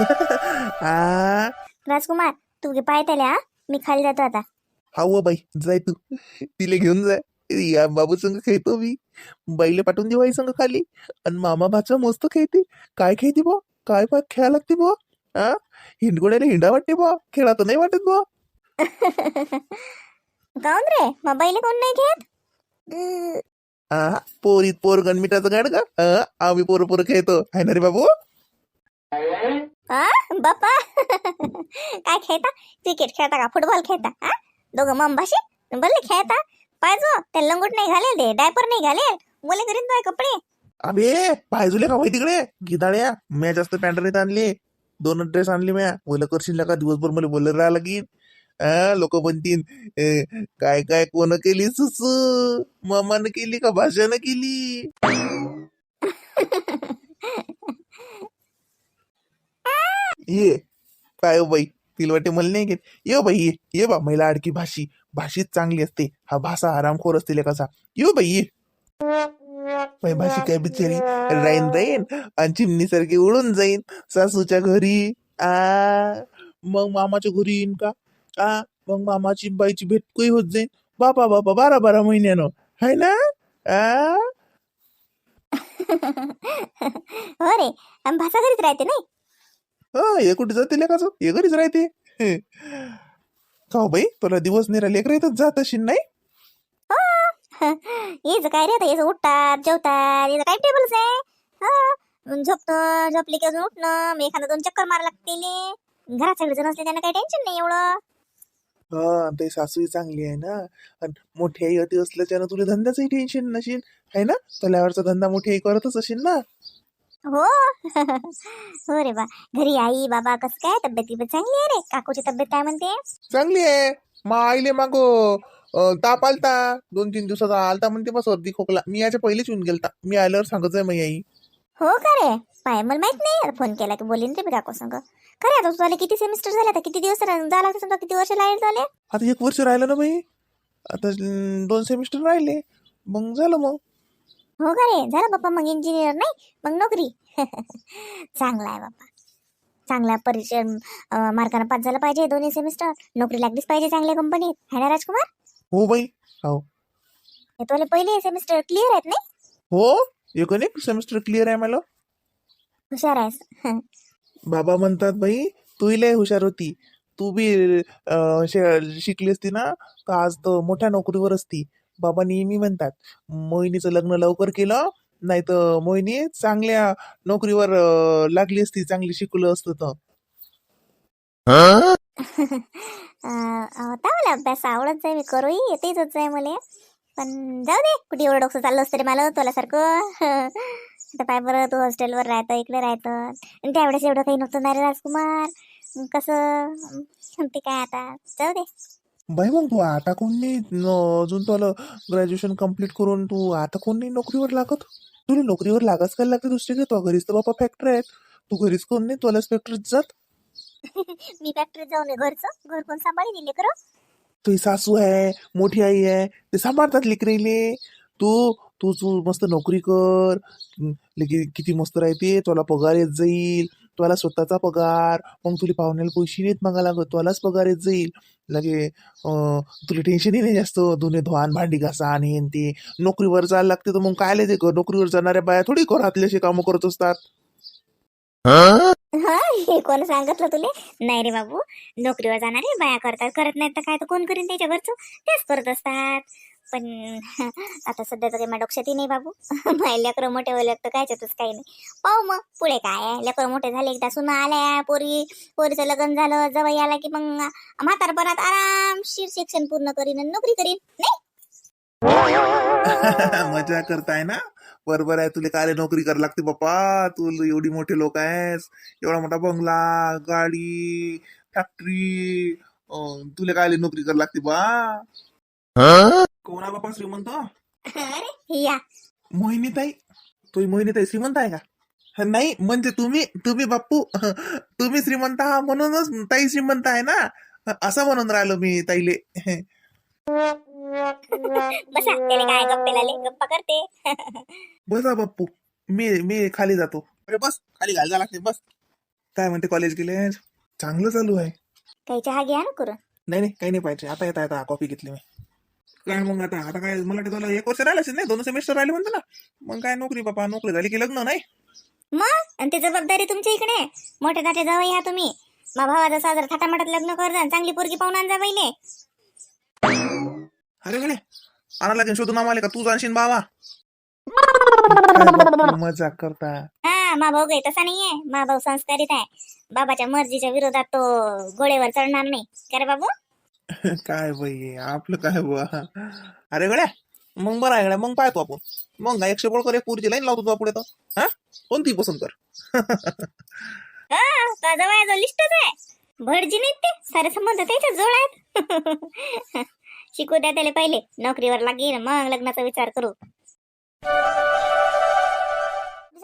आ. राजकुमार तू पाय त्याला हा. मी खाली जातो आता. हा व बाई जाय तू. तिले घेऊन जाय. या बाबू संग खेळतो मी. बाईले पाठवून देऊ आई संग खाली. आणि मामा भाचा मस्त खेळते. काय खेळते बा काय बा खेळा लागते बा हा हिंडगोड्याला हिंडा वाटते बा खेळा तर नाही वाटत बा काऊन रे. मोबाईल कोण नाही घेत अं, हा पोरीत पोर गणमिठाचं गाड का? आम्ही पोरं पोरं खेळतो. आहे ना रे बाबू? बाप्पा. काय खेळता? क्रिकेट खेळता का? फुटबॉल खेळता? हा दोघं ममभाशी बोलले खेळता? पाहिजो ते लंगोट नाही घालेल ते डायपर नाही घालेल. मुले करीन तो कपडे. अबे पायजुले का माहिती तिकडे? गिदाड्या म्या जास्त पॅन्ट नाही आणले. दोन ड्रेस आणले म्या. बोल करशील का? दिवसभर मला बोलत राहा लागेल लोक म्हणतील "ए, काय काय कोण केली सुस? मामानं केली का? भाषानं केली? ये. काय हो बाई? तिलवटे मला नाही घेत. ये हो बाई ये. ये बा महिला अडकी भाषी. भाषीच चांगली असते. हा भाषा आरामखोर असते कसा ये हो बाई ये. बाई भाषी काय बिचारी? राईन राईन. आणि चिमणी सारखी उडून जाईन. सासूच्या घरी. आ. मग मामाच्या घरी येईन का? आ. मग मामाची बाईची भेट कोई होत जाईन. बापा बापा बारा बारा महिन्यानं. हाय ना? आ. हो रे. भाषा घरीच राहते नाही? हा हे कुठे जाते लेखाचं हे घरीच राहते. का हो बाई? तुला दिवस निरा लेकर येतच जात असेल नाही? हेच काय रे हेच उठतात जेवतात याचं काय टेबलच आहे? हा. झोपतं झोपली की अजून उठणं मग एखादा दोन चक्कर मारा लागते घरात सगळे जण असले त्यांना काही टेन्शन नाही एवढं. हा ते सासूही चांगली आहे ना. आणि मोठी आई अति असल्याच्यानं तुला धंद्याचंही टेन्शन नशील आहे ना? तल्यावरचा धंदा मोठी आई करतच असेल ना. हो. हो रे बा. घरी आई बाबा कस काय? तब्येत चांगली आहे रे? काकूची तब्येत काय म्हणते? चांगली आहे. मा आईले माग ताप आलता. दोन तीन दिवसाचा आलता म्हणते बस सर्दी खोकला. मी याच्या पहिलेच येऊन गेलता. मी आल्यावर सांगत आहे माझी आई. हो का रे? पाय मला माहीत नाही. फोन केला की बोलीन रे मी काकू संग. खरे आता तुला किती सेमिस्टर झाले आता? किती दिवस रा- झाला समजा किती वर्ष लागले झाले? आता एक वर्ष राहिलं ना बाई. आता अं, दोन सेमिस्टर राहिले. मग झालं मग. हो का रे? झालं बाप्पा मग इंजिनियर नाही मग नोकरी. चांगला आहे बाप्पा. चांगला अं, मार्कानं पास झालं पाहिजे दोन्ही सेमिस्टर नोकरी लागलीच पाहिजे चांगल्या कंपनीत है ना राजकुमार? हो बाई. हो. हे तुला पहिले सेमिस्टर क्लिअर आहेत नाही? हो. एक एक सेमिस्टर क्लिअर आहे मला? हुशार आहेस. बाबा म्हणतात बाई तूही लय हुशार होती. तू बी अं, शे- शिकली असती ना तर आज तर मोठ्या नोकरीवर असती. बाबा नेहमी म्हणतात मोहिनीचं लग्न लवकर केलं नाही तर मोहिनी चांगल्या नोकरीवर लागली असती चांगली शिकलं असतं तर. होता मला अभ्यास आवडत जाय मी करूही येतेच होत जाय मला. पण जाऊ दे कुठे एवढं डोकं चाललं असतं रे मला तुला आता पाय बरं तू हॉस्टेलवर राहतं इकडे राहतं. आणि त्यावेळेस एवढं काही नव्हतं नाही राजकुमार. कसं? ते काय आता? जाऊ दे. बाई मग तू आता कोण नाही न- अजून तुला ग्रॅज्युएशन कंप्लीट करून तू आता कोण नाही नोकरीवर लागत? तुला नोकरीवर लागाच काय लागते दुसरी घेतो घरीच तर बाबा फॅक्टरी आहेत. तू घरीच कोण नाही? तुलाच फॅक्टरीत जात. मी फॅक्टरीत जाऊन घरचं. घर कोण सांभाळी दिले कर तुझी सासू आहे मोठी आई आहे ते सांभाळतात लेकराईले. तू तू तू मस्त नोकरी कर. लगे किती मस्त राहते तुला पगार येत जाईल. तुला स्वतःचा पगार मग तुला पाहुण्याला पैसे नाहीत मागा लागत तुलाच पगार येत जाईल. लगे तुला टेन्शनही नाही जास्त दोन्ही धुवान भांडी घासा आणि ते. नोकरीवर जायला लागते तर मग काय ते कर नोकरीवर जाणाऱ्या बाया थोडी घरातले असे कामं करत असतात. हा हे कोण सांगितलं तुले? नाही रे बाबू नोकरीवर जाणारे बाया करतात करत नाही तर काय तर कोण करीन त्याच्या घरचं तेच करत असतात. पण आता सध्या तर काही माझ्या नाही बाबू. लेकरं मोठे होईल तर कायच्यातच काही नाही. पाहू मग पुढे काय आहे? लेकरं मोठे झाले एकदा सुना आल्या पोरी पोरीचं लग्न झालं जवळ आला की मग म्हातारपणात आरामशीर शिक्षण पूर्ण करीन आणि नोकरी करीन नाही? मजा करताय ना? बरोबर आहे तुला काय नोकरी करायला लागते बाप्पा? तू एवढी मोठे लोक आहेस एवढा मोठा बंगला गाडी फॅक्टरी तुला काय नोकरी करायला लागते बा? कोणा बापा श्रीमंत? अरे. या. मोहिनीताई? तुम्ही मोहिनीताई श्रीमंत आहे का? नाही म्हणजे तुम्ही तुम्ही बाप्पू तुम्ही श्रीमंत आहात म्हणूनच ताई श्रीमंत आहे ना? असं म्हणून राहिलो मी ताईले. बसा त्याला काय गप्पे लाले गप्पा करते. बसा बाप्पू. मी मी खाली जातो. अरे बस खाली घाल लागते बस. काय म्हणते कॉलेज गेले चांगलं चालू आहे. काही चहा घ्या ना करून. नाही नाही काही नाही पाहिजे. आता येता येता कॉफी घेतली मी. काय मग आता आता काय मला वाटतं तुला एक वर्ष राहिलं असेल नाही दोन सेमेस्टर राहिले म्हणतो ना. मग काय नोकरी बापा नोकरी झाली की लग्न नाही? मग? आणि ती जबाबदारी तुमच्या इकडे? आहे. मोठे ताटे जावं ह्या तुम्ही. मा भावाचा साजरा थाटामाटात लग्न कर जा चांगली पोरगी पाहून आणजा पहिले. अरे गणे आणा लागेल शोधून आम्हाला का? तू जाणशील बाबा. मजाक करता. हा मा भाऊ काही तसा नाहीये. मा भाऊ संस्कारित आहे. बाबाच्या मर्जीच्या विरोधात तो गोळेवर चढणार नाही. का रे बाबू? काय बाई आपलं काय बुवा अरे गड्या मग बरं आहे गड्या मग पाहतो आपण. मग काय एकशे बळकर एक पुरीची लाईन लावतो पुढे तर. हा? कोणती पसंत कर? हा तो जवळ लिस्टच आहे. भटजी नाहीत ते सारे संबंध त्याच्या जोड आहेत शिकू द्या त्याला पहिले नोकरीवर लागेल मग लग्नाचा विचार करू.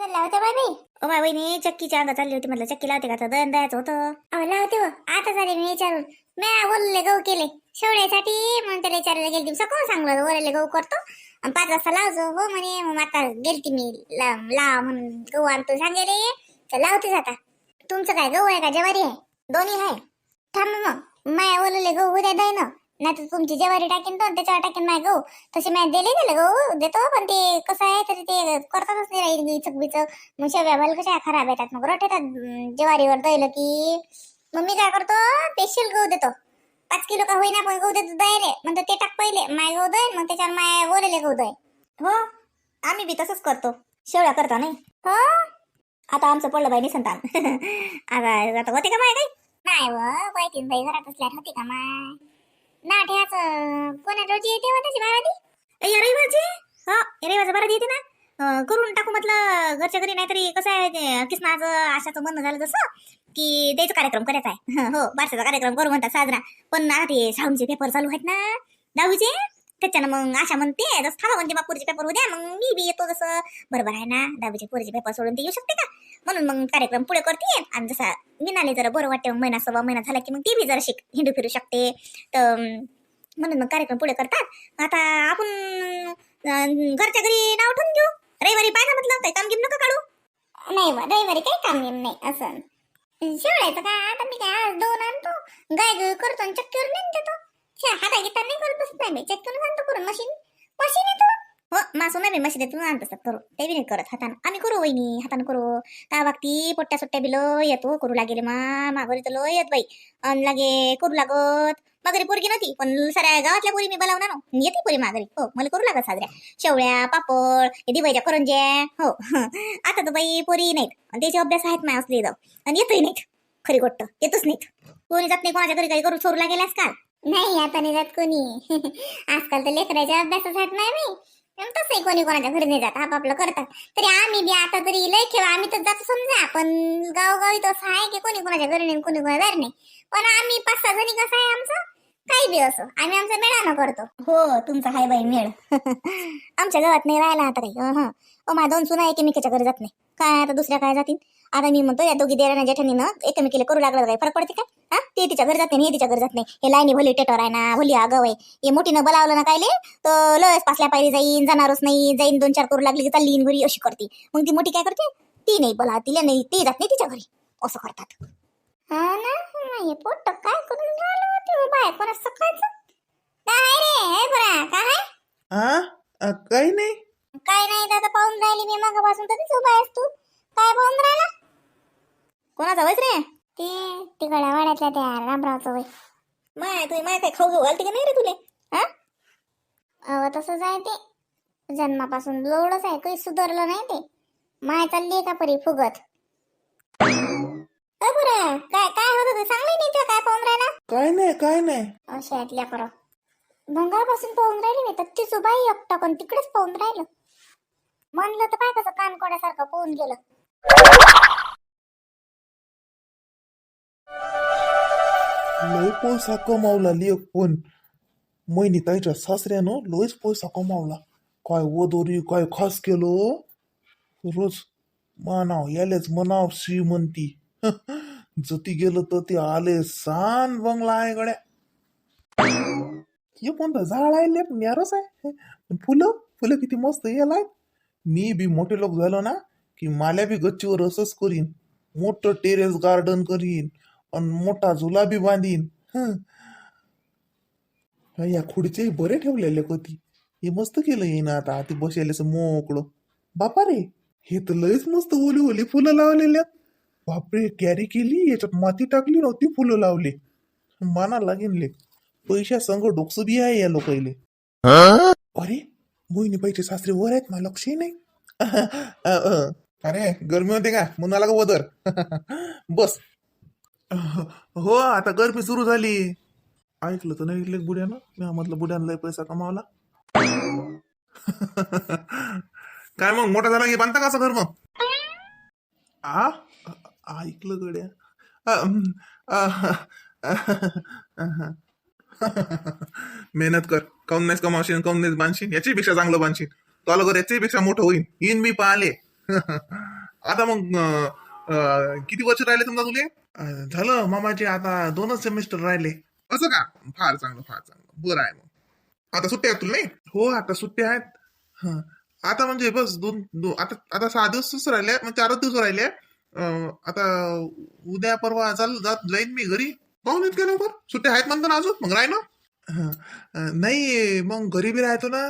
लावते बाई. ओ बाई वहिनी चक्कीच्या अंगात चालली होती म्हटलं चक्की लावते का तर? दळण द्यायचं होतं. अहो लावते हो. आता झाले मी विचारून. मी ओलले गहू केले. शेवड्यासाठी मग त्याला विचारायला गेलती सकाळ सांगलं ओलेले गहू करतो. आणि पाच वाजता लावतो हो म्हणे मग आता गेलती मी लाव लाव म्हणून गहू आणतो सांगेले. तर लावतेच आता. तुमचं काय गहू आहे का? ज्वारी आहे? दोन्ही आहे. थांब मग. माया ओलले गहू उद्या दे ना. नाही तर तुमची ज्वारी टाकीन तो आणि त्याच्यावर टाकीन माय गहू. तसे मी दिले दिले गहू देतो पण ते कसं आहे तरी ते करतातच नाही राहील इचक बिचक मग शेव्या भाल कशा खराब येतात मग रोट येतात ज्वारीवर दयलं की मग मी काय करतो स्पेशल गहू देतो. पाच किलो का होईना पण गहू देतो दयले म्हणतो ते टाक पहिले माय गहू दय मग त्याच्यावर माय ओलेले गहू दय हो आम्ही बी तसंच करतो शेवळ्या करता नाही. हो? आता आमचं पडलं बाई निसंतान. आता आता होते का माय काही? नाही व बाई बाई घरात असल्यावर होती का माय? ना ठेवाच कोणा रोजी येते व त्याची रविवारची हो रविवारचं बाराती येते ना? करून टाकू म्हटलं घरच्या घरी नाहीतरी कसं आहे ते किसनाचं आशाचं म्हणणं झालं जसं की द्यायचं कार्यक्रम करायचा आहे. हो बारशाचा कार्यक्रम करू म्हणतात साजरा. पण आता ते शाळेचे पेपर चालू आहेत ना? दहावीचे? त्याच्यानं मग आशा म्हणते जसं थांबा म्हणते बापूरचे पेपर उद्या मग मी बी येतो जसं. बरोबर आहे ना? दहावीचे पोरीचे पेपर सोडून ते येऊ शकते का? म्हणून मग कार्यक्रम पुढे करते. आणि जसा मीनाने जरा बरं वाटते मग महिना सव्वा महिना झाला की मग ती बी जरा शिक हिंडू फिरू शकते. तर म्हणून मग कार्यक्रम पुढे करतात. आता आपण घरच्या घरी नाव ठेवून घेऊ. रविवारी पाहिजे म्हटलं काही काम गिम नका काढू. नाही बा रविवारी काही काम गिम नाही असं. शिवडायचं काय आता मी काय आज दोन आणतो. गाय गाय करतो आणि चक्कीवर नेऊन देतो. हाता घेता नाही करत बसत नाही मी चक्कीवर आणतो करून मशीन. मशीन येतो. हो मासू नाही मशीन येतो आणत असतात करू ते बी नाही करत हातानं आम्ही करू वहिनी हातानं करू त्या बाबती पोट्ट्या सुट्ट्या बी लो येतो करू लागेल मा माघारी तर लो येत बाई अन लागे करू लागत माघारी पोरगी नव्हती पण साऱ्या गावातल्या पोरी मी बोलावणार ना येते पोरी माघारी हो मला करू लागत साजऱ्या शेवळ्या पापड हे दिवाळीच्या करंज्या हो आता तर बाई पोरी नाहीत आणि त्याचे अभ्यास आहेत माय असले जाऊ आणि येतही नाहीत खरी गोष्ट येतच नाहीत कोणी जात नाही कोणाच्या घरी काही करू चोरू लागेल आजकाल नाही आता नाही जात कोणी आजकाल तर लेकराच्या अभ्यासच आहेत नाही मी तसंही कोणी कोणाच्या घरी नाही जात आपापलं करतात. तरी आम्ही बी आता तरी लय खेळ आम्ही तर जातो समजा पण गावोगावी तसं आहे की कोणी कोणाच्या घरी नाही कोणी कोणा घरी नाही. पण आम्ही पाच सहा जणी कसं आहे आमचं? काही बी असो आम्ही आमचं मेळानं करतो. हो तुमचा हाय बाई मेळ. आमच्या गावात नाही राहिला आता काही हं ओ माझ्या दोन सुना एकमेकीच्या घरी जात नाही. काय आता दुसऱ्या काय जातील आता मी म्हणतो या दोघी देराना जेठानीनं एकमेकीला करू लागलं तर काही फरक पडते काय हा? ते तिच्या घरी जात नाही हे तिच्या घरी जात नाही. हे लाईनी भली टेटर आहे ना भली आगाव आहे. हे मोठीनं बोलावलं ना कायले तर लस पासल्या पायरी जाईन जाणारच नाही जाईन दोन चार करू लागली की चालली घरी अशी करते. मग ती मोठी काय करते? ती नाही बोला तिला नाही ती जात नाही तिच्या घरी. असं करतात. हा ना हे पोट काय करून राहिलं होते? बाय कोणा सकाळचं? काय रे? हे बरा काय? हा अ, काही नाही. काय नाही दादा पाहून राहिली मी मागापासून तरीच उभा आहेस तू? काय पाहून राहिला? कोणाचा वैस रे? ते तिकडल्या वाड्यातल्या त्या रामरावचं वय माय तुझी माय काय खाऊ घेऊ घालते का नाही रे तुले? हा? अव तसंच आहे ते. जन्मापासून लोडच आहे काही सुधारलं नाही ते. माय चालली का परी फुगत? अ बरं काय काय होतं ते? चांगलं नाही ते काय पाहून राहिला? काय नाही काय नाही. अशा ऐकल्या करा भंगापासून पाहून राहिले मी तर ती सुबाई एकटा पण तिकडेच पाहून राहिलं. म्हणलं तर काय कसं कान कोड्यासारखं पाहून गेलं. लय पैसा कमावला लेख पण. महिनी ताईच्या सासऱ्यानं लयच पैसा कमावला. काय वदोरी काय खास केलो? रोज मानाव यालेच मनाव श्रीमंती. जती गेलं तर ते आले सान बंगला आहे गड्या. हे कोणतं झाड आहे लेप? न्यारच आहे. पण फुलं? फुलं किती मस्त यायला मी बी मोठे लोक झालो ना की माल्या बी गच्चीवर असंच करीन मोठं टेरेस गार्डन करीन आणि मोठा झुला बी बांधीन. हं. या खुर्ची बरे ठेवलेले कधी. हे मस्त केलं येईन आता ते बसेल मोकळं. बापा रे हे तर लयच मस्त ओली ओली फुलं लावलेल्या. बापरे कॅरी केली याच्यात माती टाकली नव्हती फुलं लावली. माना लागेन ले पैशा संग डोकसं बी आहे या लोकाईले अरे मोहिनी बाईचे सासरे वर आहेत मला लक्षही नाही. अरे गर्मी होते का? म्हणून आला का वदर बस. हो आता गर्मी सुरू झाली. ऐकलं तर नाही ऐकलं बुड्यानं? मी म्हटलं बुड्यानं लय पैसा कमावला. काय मग मोठा झाला की बांधता कसं घर मग? आ? ऐकलं गड्या. मेहनत कर. काऊन नाहीस कमावशील काऊन नाहीस बांधशील? याच्यापेक्षा चांगलं बांधशील. तो आलं याच्यापेक्षा मोठं होईल येईन मी पाहिले. आता मग किती वर्ष राहिले समजा तुले? झालं मामाचे आता दोनच सेमिस्टर राहिले. असं का? फार चांगलं फार चांगलं. बरं आहे मग. आता सुट्ट्या आहेत तुला नाही? हो आता सुट्ट्या आहेत. आता म्हणजे बस दोन दो आता आता सहा दिवसच राहिले मग चारच दिवस राहिले. आता उद्या परवा चाल जात जाईन मी घरी. पाहून इतक्या लवकर? सुट्ट्या आहेत म्हणतो ना अजून? मग राही ना. नाही मग घरी बी राहतो ना.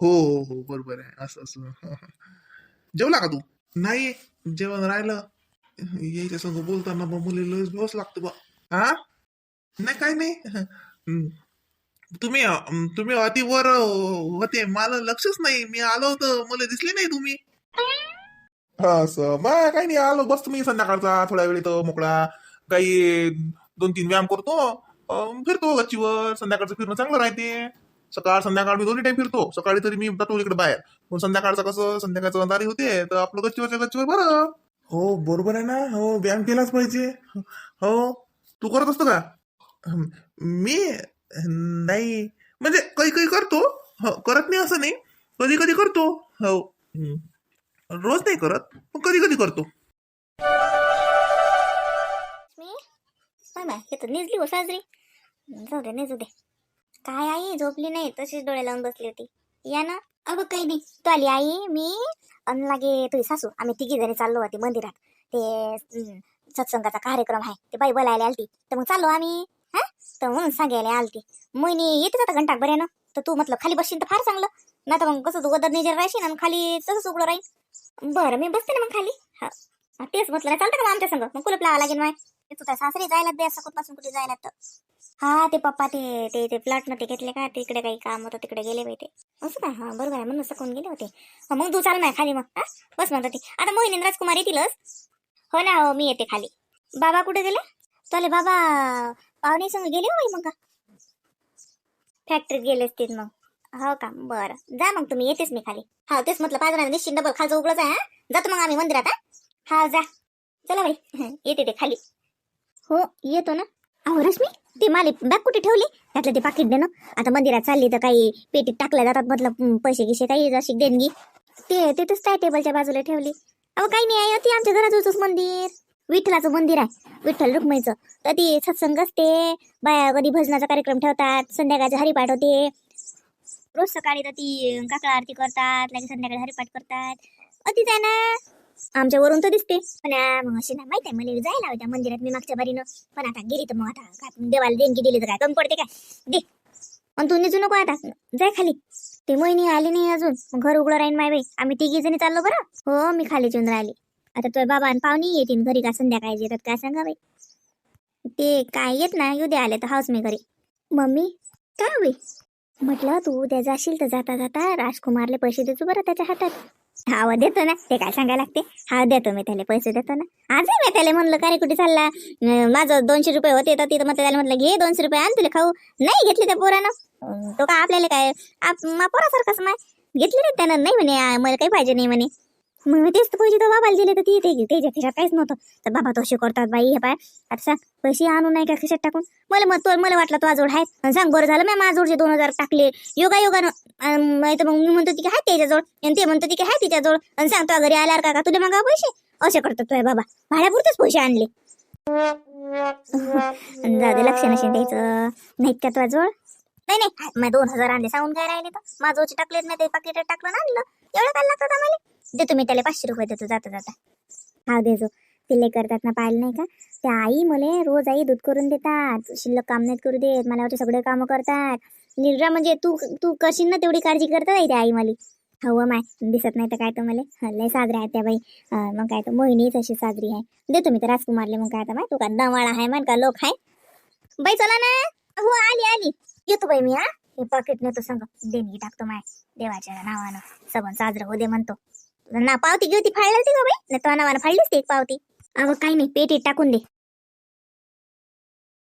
हो हो हो बरोबर आहे. असं असं. जेवला का तू? नाही जेवण राहिलं. यायच्या संग बोलताना बा मुलीला दिवस लागतो बा. हा? नाही काही नाही. तुम्ही तुम्ही अतिवर होते. मला लक्षच नाही. मी आलो होतो. मला दिसले नाही तुम्ही. असं. मग काही नाही. आलो. बस तुम्ही संध्याकाळचा. थोड्या वेळ तो मोकळा. काही दोन तीन व्यायाम करतो. फिरतो गच्चीवर. संध्याकाळचं फिरणं चांगलं राहते. सकाळ संध्याकाळ मी दोन्ही टाइम फिरतो. सकाळी तरी मी जातो इकडे बाहेर. पण संध्याकाळचं कसं संध्याकाळचं अंधारी होते तर आपलं गच्चीवरच्या गच्चीवर बरं. हो बरोबर आहे ना. हो व्यायाम केलाच पाहिजे. हो तू करत असतो का? मी नाही. म्हणजे काही काही करतो. हो करत नाही असं नाही. कधी कधी करतो. हो. रोज नाही करत पण कधी कधी करतो. मी हे तर निजली हो साजरी. जाऊ दे निजू दे. काय आई झोपली नाही? तशीच डोळे लावून बसली होती. या ना. अगं काही नाही. तू आली आई मी अन लागे तुझी सासू. आम्ही तिघी जणी चाललो होती मंदिरात. ते सत्संगाचा कार्यक्रम आहे. ते बाई बोलायला आलती. तर मग चाललो आम्ही. हा? तर मग सांगायला आलती. मोहिनी येते आता घंटा ना? तर तू म्हटलं खाली बसशील तर फार चांगलं. नाही तर मग कसं तू गदर निजर राहशील आणि खाली तसंच उघडं राहील बरं मी बसते ना मग खाली. हा, तेच म्हटलं ना चालतं का आमच्या संग? मग कुलप लावा लागेल माय. ते तुझ्या सासरी जायला दे असं कुठपासून कुठे जायला तर. हा ते पप्पा ते ते ते प्लॉट ते घेतले का तिकडे काही काम होतं तिकडे गेले बाई ते. असं का हा बरोबर आहे म्हणून सकून गेले होते. मग तू चाल नाही खाली मग हा? बस म्हणतो ती. आता मोहिनी राजकुमार येतीलच. हो ना हो मी येते खाली. बाबा कुठे गेले? चाले बाबा पाहुणे संग गेले हो बाई मग फॅक्टरीत गेले असतील मग. हो का? बरं. जा मग तुम्ही येतेच मी खाली. हा तेच म्हटलं पाहिजे निश्चित डबल खालचं उघडच आहे हा? जातो मग आम्ही मंदिरात हा? हा जा. चला बाई. येते ते खाली. हो येतो ना. अहो रश्मी ते माले बॅग कुठे ठेवली? त्यातलं ते पाकिट देणं आता मंदिरात चालली तर काही पेटीत टाकल्या जातात मतलब पैसे गिसे काही जशी देणगी. ते तिथंच काय टेबलच्या बाजूला ठेवली. अहो काही नाही आहे ती आमच्या घराजवळच मंदिर. विठ्ठलाचं मंदिर आहे. विठ्ठल रुक्माईचं तर ती सत्संग असते. बाया कधी भजनाचा कार्यक्रम ठेवतात संध्याकाळचे हरिपाठ होते. रोज सकाळी तर ती काकळा आरती करतात लगेच संध्याकाळी हरिपाठ करतात. अतिच आहे ना आमच्या वरून तर दिसते. पण मग अशी ना माहिती आहे मला जायला होत्या त्या मंदिरात. मी मागच्या बारीनं पण आता गेली तर मग आता देवाला देणगी दिली तर काय कमी पडते काय? दे. पण तू निजू नको आता. जाय खाली. ते मोहिनी आली नाही अजून. घर उघडं राहीन माय बाई. आम्ही तिघी जणी चाललो बरं. हो मी खाली येऊन राहिली. आता तुझ्या बाबा आणि पाहुणे येतील घरी का संध्याकाळी येतात काय सांगा बाई. ते काय येत ना येऊ दे आले तर हाऊस मी घरी. मम्मी काय हो बाई? म्हटलं तू उद्या जाशील तर जाता जाता राजकुमारले पैसे देतो बरं त्याच्या हातात. हा देतो ना. ते काय सांगायला लागते? हा देतो मी त्याला पैसे देतो ना. आजही मी त्याला म्हणलं का रे कुठे चालला? माझं दोनशे रुपये होते तर तिथं मग त्याला म्हटलं घे दोनशे रुपये आण तुला खाऊ. नाही घेतले त्या पोरानं. तो का आपल्याला काय? आप पोरासारखाच माय घेतले नाही त्यानं. नाही म्हणे मला काही पाहिजे नाही म्हणे. मग मी तेच तर पैसे तर बाबाला दिले तर ते ते त्याच्या खिशात काहीच नव्हतं. तर बाबा तो करतात बाई हे पाय. आता सांग पैसे आणू नाही का खिशात टाकून? मला मग तो मला वाटलं तो आजोड आहे सांग बरं झालं मी माझोडचे दोन हजार टाकले. योगा योगानं तर मग मी म्हणतो ती की आहे त्याच्याजवळ? आणि ते म्हणतो ती की आहे तिच्याजवळ? आणि सांग तो घरी आल्यावर का तुला मागा पैसे? असे करतात तो बाबा. भाड्यापुरतेच पैसे आणले. आणि जाऊ दे लक्ष नसेल द्यायचं. नाहीत का तुझ्याजवळ? नाही नाही. मी दोन हजार आणले सांगून काय राहिले तर? माझं टाकलेत नाही ते पाकिट टाकलं ना आणलं. एवढं काय लागतात आम्हाला देतो मी त्याला पाचशे रुपये देतो जाता जाता. हा देजो ते करतात ना पाहिलं नाही का? त्या आई मले रोज आई दूध करून देतात. शिल्लक काम नाहीत करू देत. मला वाटतं सगळे कामं करतात. निर्रा म्हणजे तू तू करशील ना तेवढी काळजी करतात आई त्या आई मला? हो, हो माय. दिसत नाही तर काय तर मला? लय साजरे आहेत त्या बाई. मग काय तर मोहिनीच अशी साजरी आहे. देतो मी तर राजकुमारले मग काय तर माय. तू का दवाळा आहे मान का लोक आहे? बाई चला ना. हो आली आली. येतो बाई मी हा? हे पाकिट नेतो सांग. देणगी टाकतो माय देवाच्या नावानं. सबन साजरं हो दे म्हणतो. ना पावती घेऊ ती फाळली होती का बाई? नाही तो नावानं फाळलीच ती एक पावती. अगं काही नाही पेटीत टाकून दे.